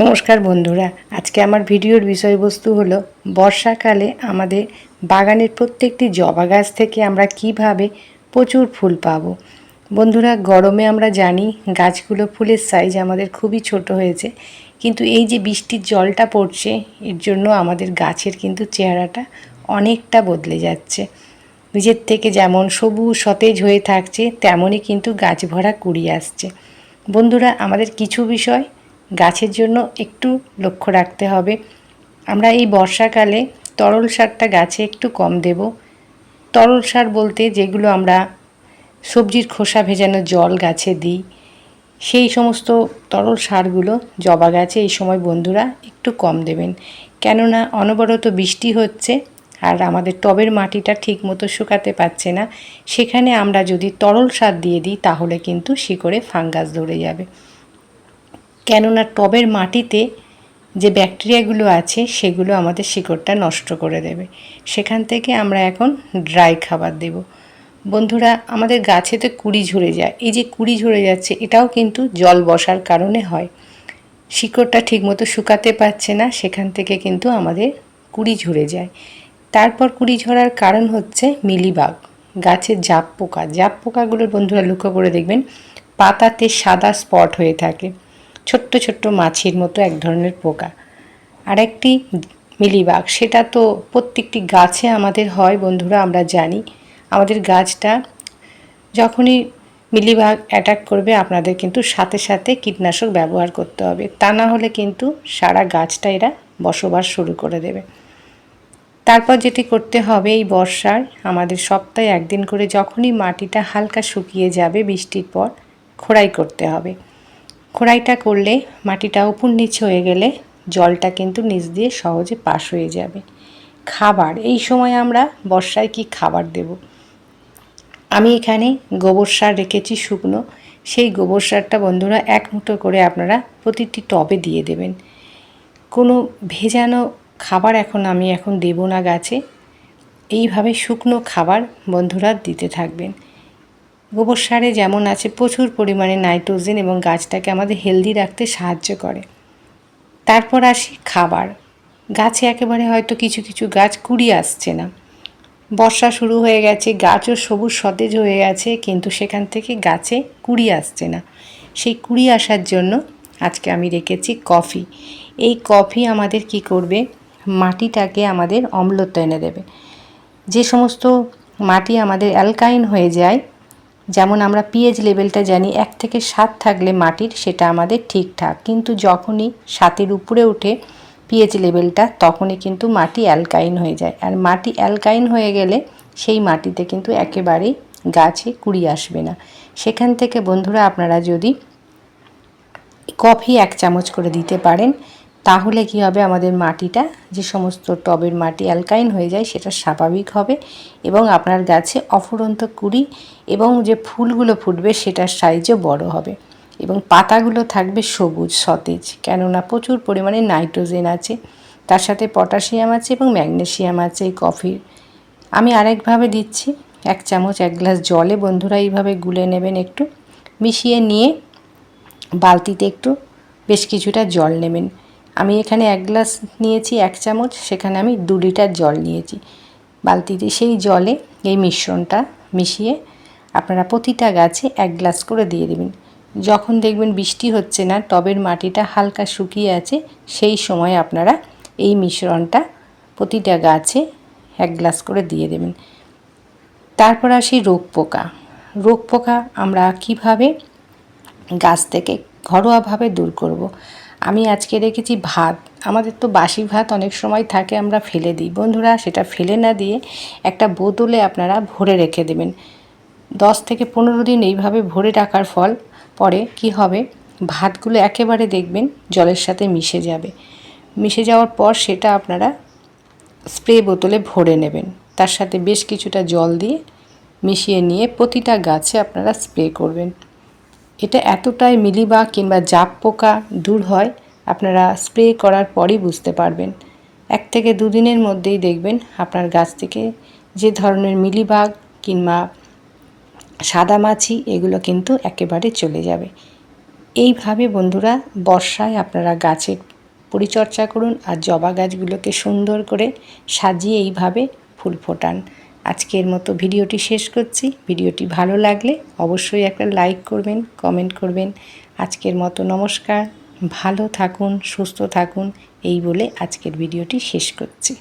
নমস্কার বন্ধুরা। আজকে আমার ভিডিওর বিষয়বস্তু হলো, বর্ষাকালে আমাদের বাগানের প্রত্যেকটি জবা গাছ থেকে আমরা কীভাবে প্রচুর ফুল পাবো। বন্ধুরা, গরমে আমরা জানি গাছগুলো ফুলের সাইজ আমাদের খুবই ছোট হয়েছে, কিন্তু এই যে বৃষ্টির জলটা পড়ছে, এর জন্য আমাদের গাছের কিন্তু চেহারাটা অনেকটা বদলে যাচ্ছে। নিজের থেকে যেমন সবুজ, সতেজ হয়ে থাকছে, তেমনই কিন্তু গাছ ভরা কুড়িয়ে আসছে। বন্ধুরা, আমাদের কিছু বিষয় গাছের জন্য একটু লক্ষ্য রাখতে হবে। আমরা এই বর্ষাকালে তরল সারটা গাছে একটু কম দেব। তরল সার বলতে যেগুলো আমরা সবজির খোসা ভেজানো জল গাছে দিই, সেই সমস্ত তরল সারগুলো জবা গাছে এই সময় বন্ধুরা একটু কম দেবেন। কেননা অনবরত বৃষ্টি হচ্ছে আর আমাদের টবের মাটিটা ঠিক মতো শুকাতে পারছে না, সেখানে আমরা যদি তরল সার দিয়ে দিই তাহলে কিন্তু শিকড়ে ফাঙ্গাস ধরে যাবে। কেননা টবের মাটিতে যে ব্যাকটেরিয়াগুলো আছে, সেগুলো আমাদের শিকড়টা নষ্ট করে দেবে। সেখান থেকে আমরা এখন ড্রাই খাবার দেব। বন্ধুরা, আমাদের গাছেতে কুড়ি ঝরে যায়। এই যে কুড়ি ঝরে যাচ্ছে, এটাও কিন্তু জল বসার কারণে হয়। শিকড়টা ঠিকমতো শুকাতে পারছে না, সেখান থেকে কিন্তু আমাদের কুড়ি ঝরে যায়। তারপর কুড়ি ঝরার কারণ হচ্ছে মিলিবাগ গাছের জাপ পোকা জাপ পোকাগুলোর বন্ধুরা লক্ষ্য করে দেখবেন, পাতাতে সাদা স্পট হয়ে থাকে। ছোট্ট ছোট্ট মাছির মতো এক ধরনের পোকা। আরেকটি মিলিবাগ, সেটা তো প্রত্যেকটি গাছে আমাদের হয় বন্ধুরা, আমরা জানি। আমাদের গাছটা যখনই মিলিবাগ অ্যাটাক করবে, আপনাদের কিন্তু সাথে সাথে কীটনাশক ব্যবহার করতে হবে। তা না হলে কিন্তু সারা গাছটা এরা বসবাস শুরু করে দেবে। তারপর যেটি করতে হবে, এই বর্ষার আমাদের সপ্তাহে একদিন করে যখনই মাটিটা হালকা শুকিয়ে যাবে বৃষ্টির পর, খোড়াই করতে হবে। খোড়াইটা করলে মাটিটা উপর নিচ হয়ে গেলে জলটা কিন্তু নিচ দিয়ে সহজে পাশ হয়ে যাবে। খাবার, এই সময় আমরা বর্ষায় কি খাবার দেব? আমি এখানে গোবর সার রেখেছি শুকনো। সেই গোবর সারটা বন্ধুরা এক মুঠো করে আপনারা প্রতিটি টবে দিয়ে দেবেন। কোনো ভেজানো খাবার এখন আমি এখন দেব না গাছে। এইভাবে শুকনো খাবার বন্ধুরা দিতে থাকবেন। গোবর সারে যেমন আছে, প্রচুর পরিমাণে নাইট্রোজেন এবং গাছটাকে আমাদের হেলদি রাখতে সাহায্য করে। তারপর আসি খাবার। গাছে একেবারে হয়তো কিছু কিছু গাছ কুড়ি আসছে না। বর্ষা শুরু হয়ে গেছে, গাছও সবুজ সতেজ হয়ে গেছে কিন্তু সেখান থেকে গাছে কুড়ি আসছে না। সেই কুড়ি আসার জন্য আজকে আমি রেখেছি কফি। এই কফি আমাদের কি করবে? মাটিটাকে আমাদের অম্লত্ব এনে দেবে। যে সমস্ত মাটি আমাদের অ্যালকাইন হয়ে যায় যেমন আমরা পিএইচ লেভেলটা জানি, এক থেকে সাত থাকলে মাটির সেটা আমাদের ঠিকঠাক। কিন্তু যখনই সাতের উপরে উঠে পিএইচ লেভেলটা তখনই কিন্তু মাটি অ্যালকাইন হয়ে যায়। আর মাটি অ্যালকাইন হয়ে গেলে সেই মাটিতে কিন্তু একেবারেই গাছে কুড়ি আসবে না। সেখান থেকে বন্ধুরা আপনারা যদি কফি এক চামচ করে দিতে পারেন তাহলে কি হবে? আমাদের মাটিটা, যে সমস্ত টবের মাটি অ্যালকাইন হয়ে যায়, সেটা স্বাভাবিক হবে এবং আপনার গাছে অফুরন্ত কুড়ি এবং যে ফুলগুলো ফুটবে, সেটার সাইজও বড় হবে এবং পাতাগুলো থাকবে সবুজ, সতেজ। কেননা প্রচুর পরিমাণে নাইট্রোজেন আছে, তার সাথে পটাশিয়াম আছে এবং ম্যাগনেশিয়াম আছে, এই কফির। আমি আরেকভাবে দিচ্ছি, এক চামচ, এক গ্লাস জলে বন্ধুরা এইভাবে গুলে নেবেন একটু। মিশিয়ে নিয়ে বালতিতে একটু বেশ কিছুটা জল নেবেন। আমি এখানে এক গ্লাস নিয়েছি, এক চামচ। সেখানে আমি দু লিটার জল নিয়েছি। বালতিতে সেই জলে এই মিশ্রণটা মিশিয়ে আপনারা প্রতিটা গাছে এক গ্লাস করে দিয়ে দেবেন। যখন দেখবেন বৃষ্টি হচ্ছে না, টবের মাটিটা হালকা শুকিয়ে আছে, সেই সময় আপনারা এই মিশ্রণটা প্রতিটা গাছে এক গ্লাস করে দিয়ে দেবেন। তারপর আসি রোগ পোকা। রোগ পোকা আমরা কীভাবে গাছ থেকে ঘরোয়াভাবে দূর করব। আমি আজকে রেখেছি ভাত। আমাদের তো বাসি ভাত অনেক সময় থাকে, আমরা ফেলে দিই। বন্ধুরা, সেটা ফেলে না দিয়ে একটা বোতলে আপনারা ভরে রেখে দেবেন। দশ থেকে পনেরো দিন এইভাবে ভরে রাখার ফল, পরে কি হবে? ভাতগুলো একেবারে দেখবেন জলের সাথে মিশে যাবে। মিশে যাওয়ার পর সেটা আপনারা স্প্রে বোতলে ভরে নেবেন। তার সাথে বেশ কিছুটা জল দিয়ে মিশিয়ে নিয়ে প্রতিটা গাছে আপনারা স্প্রে করবেন। এটা এতটাই মিলিবাগ কিংবা জাপ পোকা দূর হয়, আপনারা স্প্রে করার পরই বুঝতে পারবেন। এক থেকে দুদিনের মধ্যেই দেখবেন আপনার গাছ থেকে যে ধরনের মিলিবাগ কিংবা সাদা মাছি, এগুলো কিন্তু একেবারে চলে যাবে। এইভাবে বন্ধুরা বর্ষায় আপনারা গাছের পরিচর্যা করুন আর জবা গাছগুলোকে সুন্দর করে সাজিয়ে এইভাবে ফুল ফোটান। আজকের মতো ভিডিওটি শেষ করছি। ভিডিওটি ভালো লাগলে অবশ্যই একটা লাইক করবেন, কমেন্ট করবেন। আজকের মতো নমস্কার। ভালো থাকুন, সুস্থ থাকুন। এই বলে আজকের ভিডিওটি শেষ করছি।